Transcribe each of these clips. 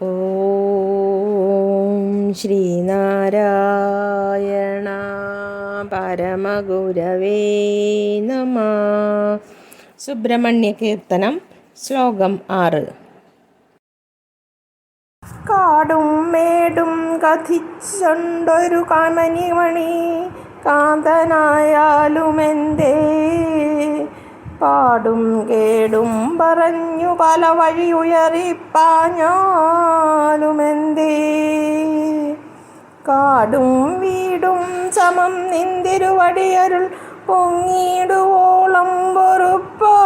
ഓം ശ്രീനാരായണ പരമഗുരവേ നമ. സുബ്രഹ്മണ്യ കീർത്തനം ശ്ലോകം ആറ്. കാടും മേടും കഥിച്ചുണ്ടൊരു കമനിമണി കാന്തനായാലുമെന്തേ പാടും കേടും പറഞ്ഞു പല വഴി ഉയറിപ്പാഞ്ഞാലുമെന്തേ? കാടും വീടും സമം നിന്തിരുവടിയരുൾ പൊങ്ങിയിടുവോളം പൊറുപ്പാ.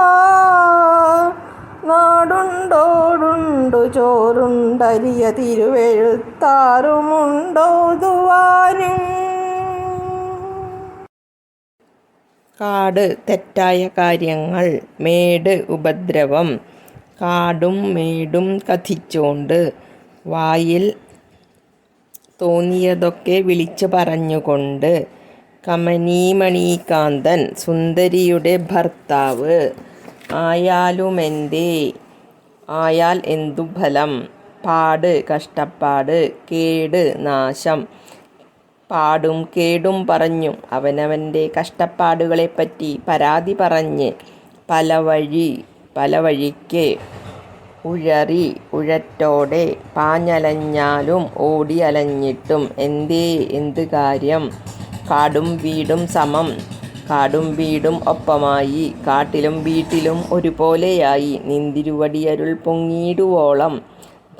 നാടുണ്ടോടുണ്ടു ചോറുണ്ടരിയ തിരുവെഴുത്താറുമുണ്ടോതുവാനും കാട് തെറ്റായ കാര്യങ്ങൾ മേട് ഉപദ്രവം. കാടും മേടും കഥിച്ചോണ്ട് വായിൽ തോന്നിയതൊക്കെ വിളിച്ചു പറഞ്ഞുകൊണ്ട് കമനീമണീകാന്തൻ സുന്ദരിയുടെ ഭർത്താവ്. ആയാലുമെന്തേ? ആയാൽ എന്തു ഫലം? പാട് കഷ്ടപ്പാട് കേട് നാശം. പാടും കേടും പറഞ്ഞു. അവനവന്റെ കഷ്ടപ്പാടുകളെപ്പറ്റി പരാതി പറഞ്ഞ് പല വഴി പല വഴിക്ക് ഉഴറി ഉഴറ്റോടെ പാഞ്ഞലഞ്ഞാലും ഓടി അലഞ്ഞിട്ടും എന്തേ എന്ത് കാര്യം? കാടും വീടും സമം കാടും വീടും ഒപ്പമായി. കാട്ടിലും വീട്ടിലും ഒരുപോലെയായി. നിന്തിരുവടിയരുൾ പൊങ്ങിയിടുവോളം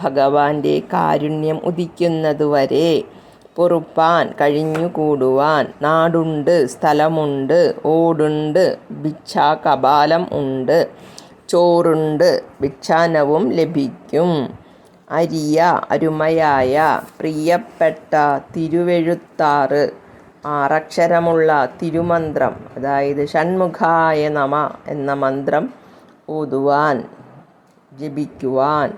ഭഗവാന്റെ കാരുണ്യം ഉദിക്കുന്നതുവരെ പൊറുപ്പാൻ കഴിഞ്ഞുകൂടുവാൻ നാടുണ്ട് സ്ഥലമുണ്ട് ഓടുണ്ട് ഭിക്ഷാകപാലം ഉണ്ട് ചോറുണ്ട് ഭിക്ഷാനവും ലഭിക്കും. അരിയ അരുമയായ പ്രിയപ്പെട്ട തിരുവെഴുത്താറ് ആറക്ഷരമുള്ള തിരുമന്ത്രം അതായത് ഷൺമുഖായ നമ എന്ന മന്ത്രം ഓതുവാൻ ജപിക്കുവാൻ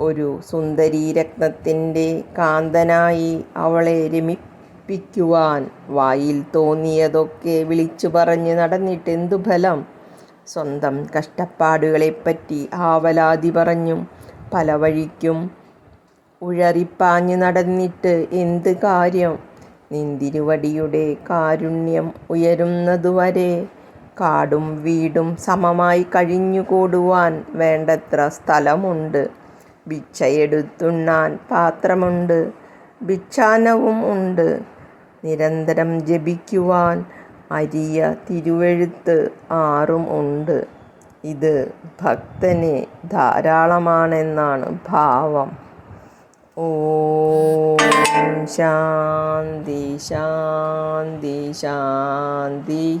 ഒരു സുന്ദരീരത്നത്തിന്റെ കാന്തനായി അവളെ രമിപ്പിക്കുവാൻ വായിൽ തോന്നിയതൊക്കെ വിളിച്ചു പറഞ്ഞ് നടന്നിട്ട് എന്തു ഫലം? സ്വന്തം കഷ്ടപ്പാടുകളെപ്പറ്റി ആവലാതി പറഞ്ഞും പല വഴിക്കും ഉഴറിപ്പാഞ്ഞ് നടന്നിട്ട് എന്ത് കാര്യം? നിന്തിരുവടിയുടെ കാരുണ്യം ഉയരുന്നതുവരെ കാടും വീടും സമമായി കഴിഞ്ഞുകൂടുവാൻ വേണ്ടത്ര സ്ഥലമുണ്ട്. ഭിക്ഷയെടുത്തുണ്ണാൻ പാത്രമുണ്ട്. ഭിക്ഷാനവും ഉണ്ട്. നിരന്തരം ജപിക്കുവാൻ അരിയ തിരുവെഴുത്ത് ആറും ഉണ്ട്. ഇത് ഭക്തന് ധാരാളമാണെന്നാണ് ഭാവം. ഓം ശാന്തി ശാന്തി ശാന്തി